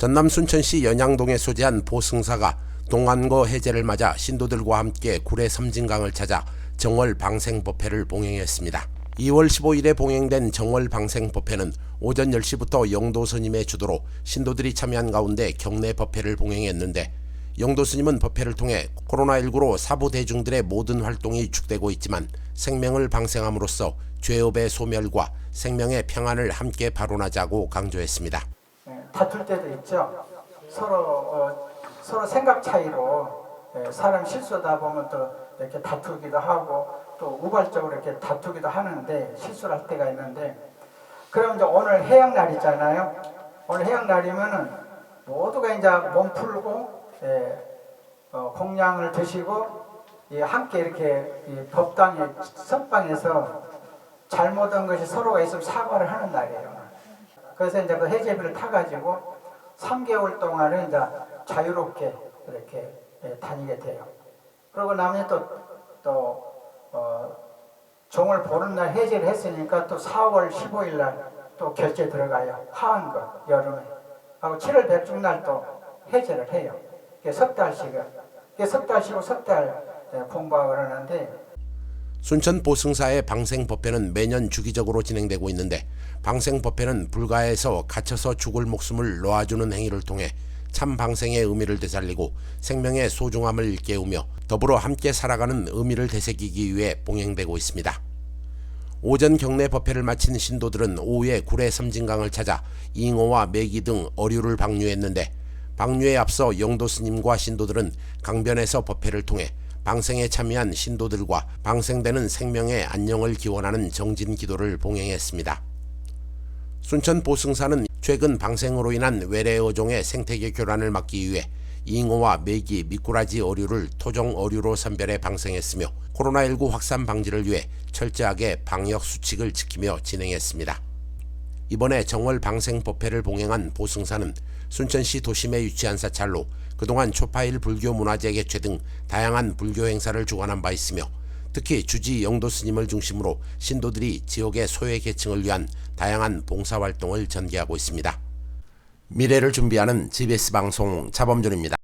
전남 순천시 연양동에 소재한 보승사가 동안거 해제를 맞아 신도들과 함께 구례 섬진강을 찾아 정월 방생법회를 봉행했습니다. 2월 15일에 봉행된 정월 방생법회는 오전 10시부터 영도 스님의 주도로 신도들이 참여한 가운데 경내 법회를 봉행했는데 영도 스님은 법회를 통해 코로나19로 사부 대중들의 모든 활동이 위축되고 있지만 생명을 방생함으로써 죄업의 소멸과 생명의 평안을 함께 발언하자고 강조했습니다. 예, 다툴 때도 있죠. 서로 어, 서로 생각 차이로 예, 사람 실수하다 보면 또 이렇게 다투기도 하고 또 우발적으로 이렇게 다투기도 하는데 실수를 할 때가 있는데 그럼 이제 오늘 해양 날이잖아요. 오늘 해양 날이면은 모두가 이제 몸 풀고 예, 어, 공양을 드시고 예, 함께 이렇게 이 법당에 선방에서 잘못한 것이 서로가 있으면 사과를 하는 날이에요. 그래서 이제 그 해제비를 타가지고 3개월 동안은 이제 자유롭게 이렇게 예, 다니게 돼요. 그러고 나면 또, 또, 어, 종을 보는 날 해제를 했으니까 또 4월 15일 날 또 결제 들어가요. 하한 거, 여름에. 하고 7월 백중 날 또 해제를 해요. 석. 이게 석달 쉬고 석달 예, 공부하고 그러는데 순천 보승사의 방생법회는 매년 주기적으로 진행되고 있는데 방생법회는 불가에서 갇혀서 죽을 목숨을 놓아주는 행위를 통해 참 방생의 의미를 되살리고 생명의 소중함을 깨우며 더불어 함께 살아가는 의미를 되새기기 위해 봉행되고 있습니다. 오전 경내 법회를 마친 신도들은 오후에 구례 섬진강을 찾아 잉어와 메기 등 어류를 방류했는데 방류에 앞서 영도 스님과 신도들은 강변에서 법회를 통해 방생에 참여한 신도들과 방생되는 생명의 안녕을 기원하는 정진 기도를 봉행했습니다. 순천 보승사는 최근 방생으로 인한 외래 어종의 생태계 교란을 막기 위해 잉어와 메기, 미꾸라지 어류를 토종 어류로 선별해 방생했으며 코로나19 확산 방지를 위해 철저하게 방역 수칙을 지키며 진행했습니다. 이번에 정월 방생 법회를 봉행한 보승사는 순천시 도심에 위치한 사찰로 그동안 초파일 불교 문화재 개최 등 다양한 불교 행사를 주관한 바 있으며 특히 주지 영도 스님을 중심으로 신도들이 지역의 소외 계층을 위한 다양한 봉사 활동을 전개하고 있습니다. 미래를 준비하는 GBS 방송 차범준입니다.